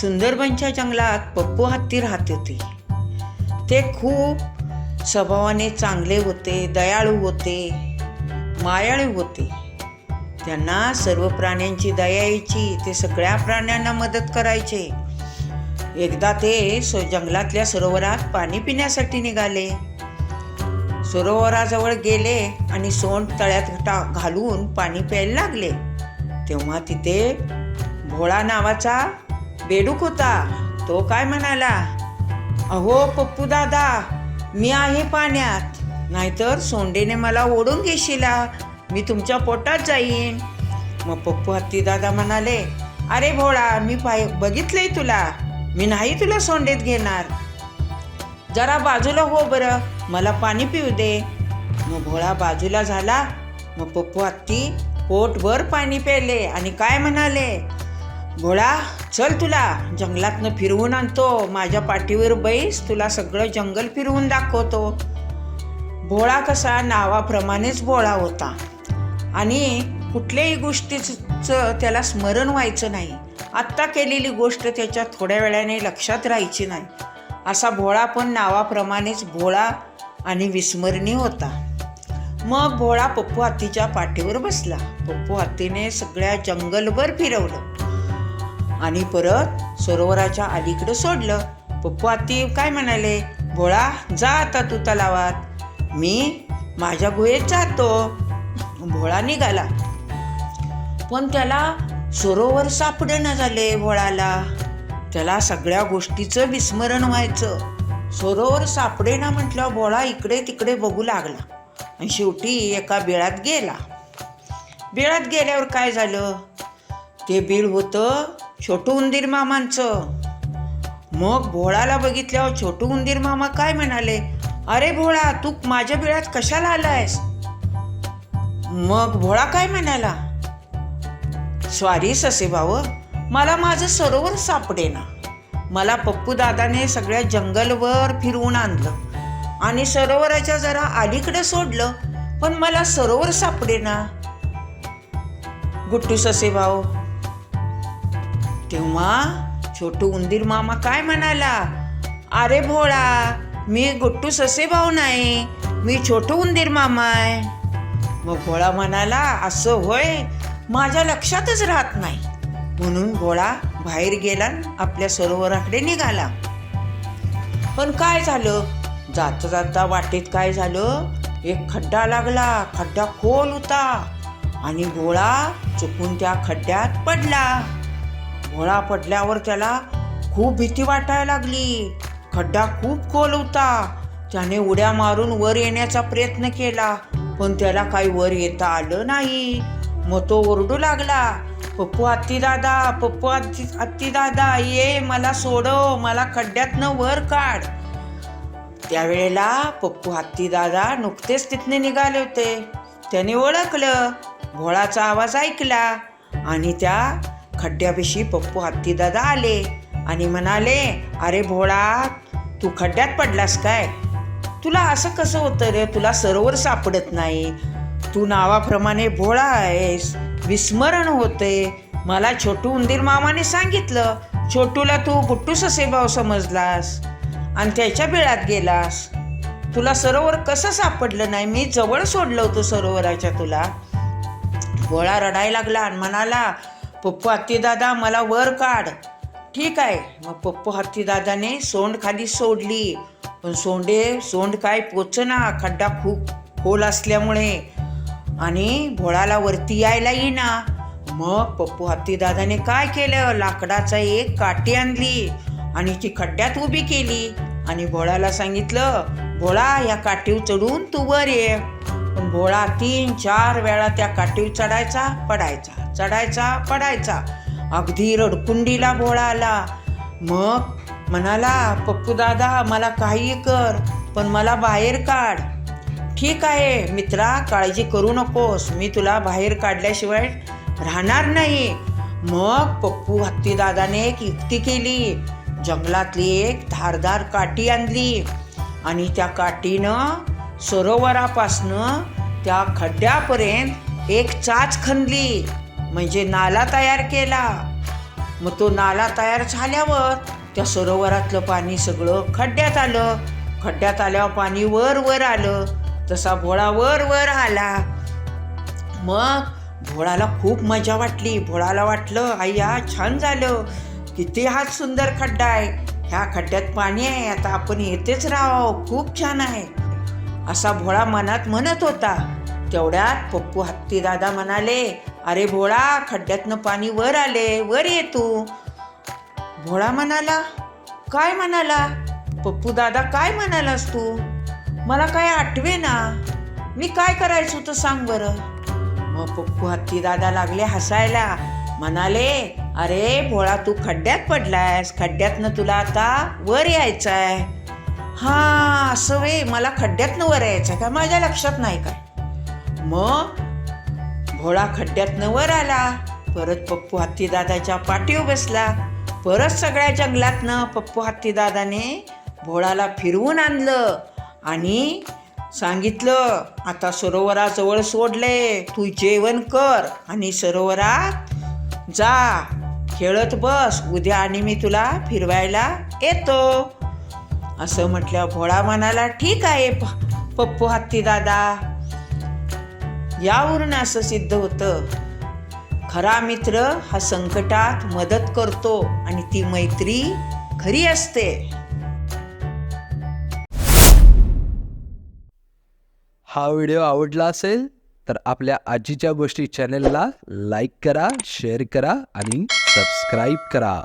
सुंदरबनच्या जंगलात पप्पू हत्ती राहत होते. ते खूप स्वभावाने चांगले होते दयाळू होते मायाळू होते. त्यांना सर्व प्राण्यांची दया यायची ते सगळ्या प्राण्यांना मदत करायचे. एकदा ते स जंगलातल्या सरोवरात पाणी पिण्यासाठी निघाले. सरोवराजवळ गेले आणि सोंड तळ्यात टा घालून पाणी प्यायला लागले. तेव्हा तिथे भोळा नावाचा बेडूक होता. तो काय म्हणाला? अहो पप्पू दादा मी आहे पाण्यात. नाहीतर सोंडेने मला ओढून घेशीला. मी तुमच्या पोटात जाईन. मग पप्पू हत्ती दादा म्हणाले अरे भोळा मी पाय बघितलंय तुला. मी नाही तुला सोंडेत घेणार. जरा बाजूला हो बरं. मला पाणी पिऊ दे. मग भोळा बाजूला झाला. मग पप्पू हत्ती पोटभर पाणी प्यायले आणि काय म्हणाले? भोळा चल तुला. जंगलातनं फिरवून आणतो. माझ्या पाठीवर बैस. तुला सगळं जंगल फिरवून दाखवतो. भोळा कसा नावाप्रमाणेच भोळा होता. आणि कुठल्याही गोष्टीचं त्याला स्मरण व्हायचं नाही. आत्ता केलेली गोष्ट त्याच्या थोड्या वेळाने लक्षात राहायची नाही. असा भोळा पण नावाप्रमाणेच भोळा आणि विस्मरणीय होता. मग भोळा पप्पू हत्तीच्या पाठीवर बसला. पप्पू हत्तीने सगळ्या जंगलभर फिरवलं. आणि परत सरोवराच्या अलीकडं सोडलं. पप्पू आत्ती काय म्हणाले? भोळा जा आता तू तलावात. मी माझ्या गुहेत जातो. भोळा निघाला. पण त्याला सरोवर सापडेना झाले भोळाला. त्याला सगळ्या गोष्टीचं विस्मरण व्हायचं. सरोवर सापडेना म्हटलं भोळा इकडे तिकडे बघू लागला. आणि शेवटी एका बिळात गेला. बिळात गेल्यावर काय झालं? ते बीळ होतं छोटू उंदीर मामांचं. मग भोळाला बघितल्यावर छोटू उंदीर मामा काय म्हणाले? अरे भोळा तू माझ्या बिळात कशाला आलायस? मग भोळा काय म्हणाला? स्वारी ससे भाव मला माझं सरोवर सापडेना. मला पप्पू दादाने सगळ्या जंगलवर फिरवून आणलं आणि सरोवराच्या जरा अलीकडे सोडलं पण मला सरोवर सापडेना. गुट्टू ससे भाऊ तेव्हा छोटू उंदीर मामा काय म्हणाला? अरे भोळा मी गुट्टू ससे भाऊ नाही मी छोटू उंदीर मामा आहे. मग भोळा म्हणाला असं होय माझ्या लक्षातच राहत नाही. म्हणून भोळा बाहेर गेला आपल्या सरोवराकडे निघाला. पण काय झालं? जाता जाता वाटेत काय झालं? एक खड्डा लागला खड्डा खोल होता आणि भोळा चुकून त्या खड्ड्यात पडला. भोळा पडल्यावर त्याला खूप भीती वाटायला लागली. खड्डा खूप खोल होता. त्याने उड्या मारून वर येण्याचा प्रयत्न केला पण त्याला काही वर येता आलं नाही. मग तो ओरडू लागला पप्पू आत्ती दादा पप्पू हत्ती आत्ती दादा ये मला सोडव मला खड्ड्यातनं वर काढ. त्यावेळेला पप्पू हत्ती दादा नुकतेच तिथने निघाले होते. त्याने ओळखलं भोळाचा आवाज ऐकला आणि त्या खड्ड्यापाशी पप्पू हत्ती दादा आले आणि म्हणाले अरे भोळा तू खड्ड्यात पडलास काय? तुला असं कसं होतं रे? तुला सरोवर सापडत नाही. तू नावाप्रमाणे भोळा आहेस. विस्मरण होते. मला छोटू उंदीर मामाने सांगितलं छोटूला तू गुट्टू ससेभाव समजलास आणि त्याच्या बिळात गेलास. तुला सरोवर कसं सापडलं नाही? मी जवळ सोडलं होतं सरोवराच्या तुला. भोळा रडायला लागला आणि म्हणाला पप्पू हत्तीदादा मला वर काढ. ठीक आहे. मग पप्पू हत्तीदादाने सोंड खाली सोडली. पण सोंडे सोंड काय पोचना. खड्डा खूप खोल असल्यामुळे. आणि भोळाला वरती यायला येईना. मग पप्पू हत्तीदादाने काय केलं? लाकडाचा एक काठी आणली आणि ती खड्ड्यात उभी केली. आणि भोळाला सांगितलं भोळा या काठीव चढून तू वर ये. पण भोळा तीन चार वेळा त्या काठीव चढायचा पडायचा. चढायचा पडायचा. अगदी रडकुंडीला भोळा आला. मग म्हणाला पप्पू दादा मला काही कर पण मला बाहेर काढ. ठीक आहे मित्रा काळजी करू नकोस. मी तुला बाहेर काढल्याशिवाय राहणार नाही. मग पप्पू हत्ती दादाने एक युक्ती केली. जंगलातली एक धारदार काठी आणली आणि त्या काठीनं सरोवरापासनं त्या खड्ड्यापर्यंत एक चाच खणली. म्हणजे नाला तयार केला. मग तो नाला तयार झाल्यावर त्या सरोवरातलं पाणी सगळं खड्ड्यात आलं. खड्ड्यात आल्यावर पाणी वर वर आलं. तसा भोळा वर वर आला. मग भोळाला खूप मजा वाटली. भोळाला वाटलं आय्या छान झालं. किती हा सुंदर खड्डा आहे. ह्या खड्ड्यात पाणी आहे. आता आपण येतेच राहावं. खूप छान आहे. असा भोळा मनात म्हणत होता. तेवढ्यात पप्पू हत्ती दादा म्हणाले अरे भोळा खड्ड्यातनं पाणी वर आले वर ये तू. भोळा म्हणाला काय म्हणाला? पप्पू दादा काय म्हणालास तू? मला काय आठवे ना मी काय करायचं होतं सांग बरं. मग पप्पू हत्ती दादा लागले हसायला म्हणाले अरे भोळा तू खड्ड्यात पडलायस. खड्ड्यातनं तुला आता वर यायचं आहे हा असं वे मला खड्ड्यातनं वर यायचं का? माझ्या लक्षात नाही काय मग? भोळा खड्ड्यातनं वर आला परत पप्पू हत्तीदादाच्या पाठीवर बसला परत सगळ्या जंगलातनं पप्पू हत्तीदादाने भोळाला फिरवून आणलं आणि सांगितलं आता सरोवराजवळ सोडले तू जेवण कर आणि सरोवरात जा. खेळत बस उद्या आणि मी तुला फिरवायला येतो. असं म्हटलं भोळा म्हणाला ठीक आहे पप्पू हत्ती दादा. यावरून असं सिद्ध होतं खरा मित्र हा संकटात मदत करतो आणि ती मैत्री खरी असते. हा व्हिडिओ आवडला असेल तर आपल्या आजीच्या गोष्टी चॅनेलला लाईक करा शेअर करा आणि सबस्क्राईब करा.